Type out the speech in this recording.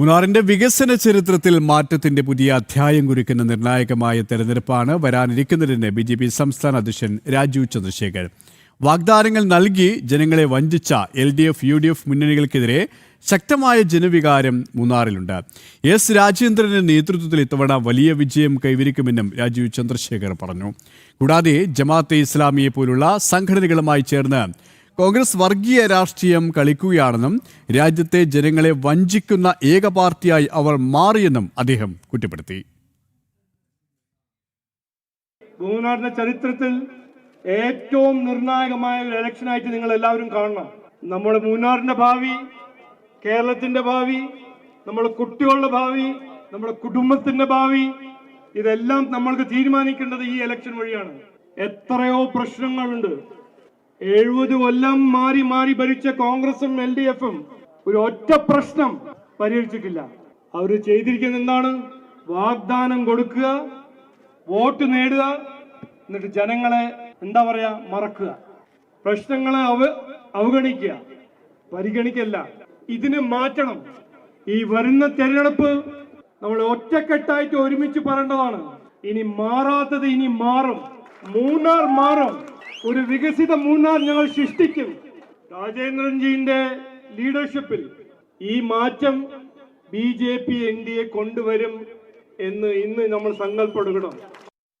മൂന്നാറിന്റെ വികസന ചരിത്രത്തിൽ മാറ്റത്തിന്റെ പുതിയ അധ്യായം കുറിക്കുന്ന നിർണായകമായ തെരഞ്ഞെടുപ്പാണ് വരാനിരിക്കുന്നതെന്ന് ബി ജെ പി സംസ്ഥാന അധ്യക്ഷൻ രാജീവ് ചന്ദ്രശേഖർ. വാഗ്ദാനങ്ങൾ നൽകി ജനങ്ങളെ വഞ്ചിച്ച L D F U D F മുന്നണികൾക്കെതിരെ ശക്തമായ ജനവികാരം മൂന്നാറിലുണ്ട്. എസ് രാജേന്ദ്രന്റെ നേതൃത്വത്തിൽ ഇത്തവണ വലിയ വിജയം കൈവരിക്കുമെന്നും രാജീവ് ചന്ദ്രശേഖർ പറഞ്ഞു. കൂടാതെ ജമാഅത്തെ ഇസ്ലാമിയെ പോലുള്ള സംഘടനകളുമായി ചേർന്ന് കോൺഗ്രസ് വർഗീയ രാഷ്ട്രീയം കളിക്കുകയാണെന്നും രാജ്യത്തെ ജനങ്ങളെ വഞ്ചിക്കുന്ന ഏക പാർട്ടിയായി അവർ മാറിയെന്നും അദ്ദേഹം കുറ്റപ്പെടുത്തി. മൂന്നാറിന്റെ ചരിത്രത്തിൽ ഏറ്റവും നിർണായകമായ ഒരു ഇലക്ഷനായിട്ട് നിങ്ങൾ എല്ലാവരും കാണണം. നമ്മുടെ മൂന്നാറിന്റെ ഭാവി കേരളത്തിന്റെ ഭാവി നമ്മുടെ കുട്ടികളുടെ ഭാവി നമ്മുടെ കുടുംബത്തിന്റെ ഭാവി ഇതെല്ലാം നമ്മൾക്ക് തീരുമാനിക്കേണ്ടത് ഈ ഇലക്ഷൻ വഴിയാണ്. എത്രയോ പ്രശ്നങ്ങളുണ്ട്. എഴുപത് കൊല്ലം മാറി മാറി ഭരിച്ച കോൺഗ്രസും എൽ ഡി എഫും ഒരു ഒറ്റ പ്രശ്നം പരിഹരിച്ചിട്ടില്ല. അവർ ചെയ്തിരിക്കുന്ന എന്താണ്? വാഗ്ദാനം കൊടുക്കുക വോട്ട് നേടുക എന്നിട്ട് ജനങ്ങളെ എന്താ പറയാ മറക്കുക. പ്രശ്നങ്ങളെ അവ അവഗണിക്കുക. പരിഗണിക്കല്ല. ഇതിനെ മാറ്റണം. ഈ വരുന്ന തെരഞ്ഞെടുപ്പ് നമ്മൾ ഒറ്റക്കെട്ടായിട്ട് ഒരുമിച്ച് പറയേണ്ടതാണ്. ഇനി മാറാത്തത് ഇനി മാറും. മൂന്നാർ മാറും. ഒരു വികസിത മൂന്നാർ ഞങ്ങൾ സൃഷ്ടിക്കും. രാജേന്ദ്രൻജിന്റെ ലീഡർഷിപ്പിൽ ഈ മാറ്റം B J P N D A കൊണ്ടുവരും എന്ന് ഇന്ന് നമ്മൾ സങ്കല്പെടുക്കണം